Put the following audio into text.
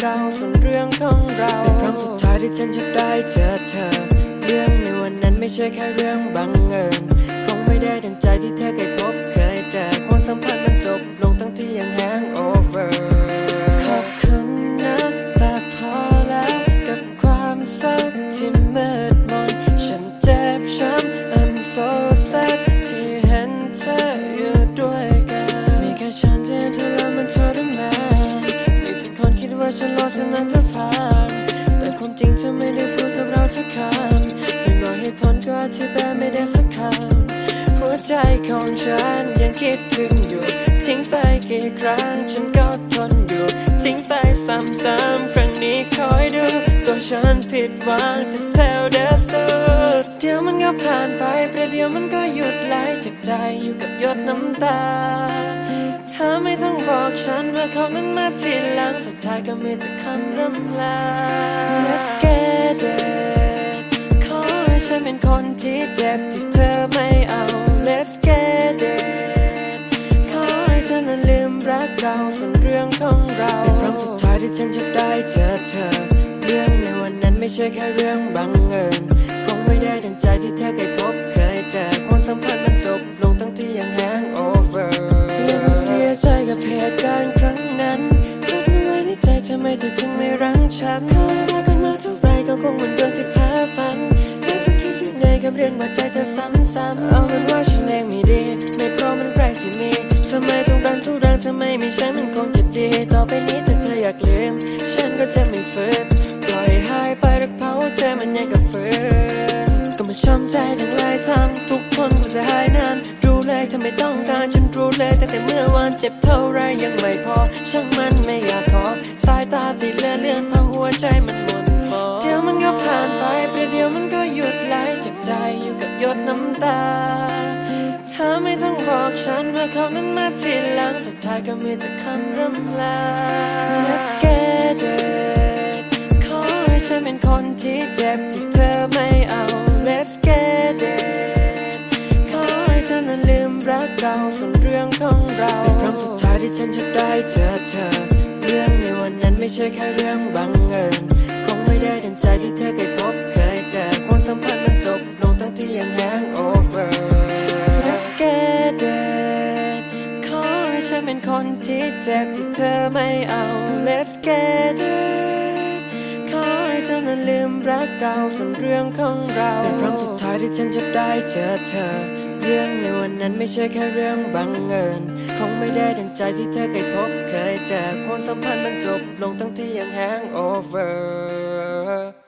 เราส่วนเรื่องของเราเป็นครั้งสุดท้ายที่ฉันจะได้เจอเธอ เรื่องในวันนั้นไม่ใช่แค่เรื่องบังเอิญคงไม่ได้ดังใจที่เธอเคยพบ ฉันรอสักนานจะผ่านแต่ความจริงเธอไม่ได้พูดกับเราสักคำอย่างน้อยเหตุผลก็อธิบายไม่ได้สักคำหัวใจของฉันยังคิดถึงอยู่ ทิ้งไปกี่ครั้งฉันก็ทนอยู่ ทิ้งไปซ้ำๆครั้งนี้คอยดู ตัวฉันผิดหวังจะแถวเดสุดเดี๋ยวมันก็ผ่านไปประเดี๋ยวมันก็หยุดไหลจากใจอยู่กับหยดน้ำตา ธอไม่ต้องบอกฉันว่าเขานั้นมาทีหลังสุดท้ายก็มีแต่คำรำลา Let's get it ขอให้ฉันเป็นคนที่เจ็บที่เธอไม่เอา Let's get it ขอให้เธอนั้นลืมรักเก่าส่วนเรื่องของเราเป็นครั้งสุดท้ายที่ฉันจะได้เจอเธอ เรื่องในวันนั้นไม่ใช่แค่เรื่องบังเอิญคงไม่ได้ดังใจที่เธอเคยพ รังฉันเคยรักกันมาเท่าไรก็คงเหมือนเรื่องที่เพ้อฝันแล้วจะคิดยังไงกับเรื่องบาดใจเธอซ้ำๆเอาเป็นว่าฉันเองไม่ดี ไม่เพราะมันใครที่มีทำไมต้องรันทุรังทำไมไม่ใช่มันคงจะดี ต่อไปนี้ถ้าเธออยากลืม ฉันก็จะไม่ฝืนปล่อยหายไปรักเผาใจมันยังกับฝืนก็มาช้ำใจทั้งหลายทางทุกคนก็จะหายนานรู้เลยถ้าไม่ต้องการฉันรู้เลยตั้งแต่เมื่อวานเจ็บเท่าไรยังไม่พอ ช่างมันไม่อยากขอ ใจมันหมุนหมองเดี๋ยวมันก็ผ่านไปประเดี๋ยวมันก็หยุดไหลจากใจอยู่กับหยดน้ำตาเธอไม่ต้องบอกฉันว่าเขานั้นมาทีหลังสุดท้ายก็มีแต่คำร่ำลา Let's get it ขอให้ฉันเป็นคนที่เจ็บที่เธอไม่เอา Let's get it ขอให้เธอนั้นลืมรักเก่าส่วนเรื่องของเราเป็นครั้งสุดท้ายที่ฉันจะได้เจอเธอ เรื่องในวันนั้นไม่ใช่แค่เรื่องบังเอิญคงไม่ได้ดังใจที่เธอเคยพบเคยเจอความสัมพันธ์มันจบลงตั้งที่ยังแฮงโอเวอร์ Let's get it ขอให้ฉันเป็นคนที่เจ็บที่เธอไม่เอา Let's get it ขอให้เธอนั้นลืมรักเก่าส่วนเรื่องของเราเป็นครั้งสุดท้ายที่ฉันจะได้เจอเธอ เรื่องในวันนั้นไม่ใช่แค่เรื่องบังเอิญคงไม่ได้ ใจที่เธอเคยพบเคยเจอความสัมพันธ์มันจบลงตั้งที่ยังแฮงโอเวอร์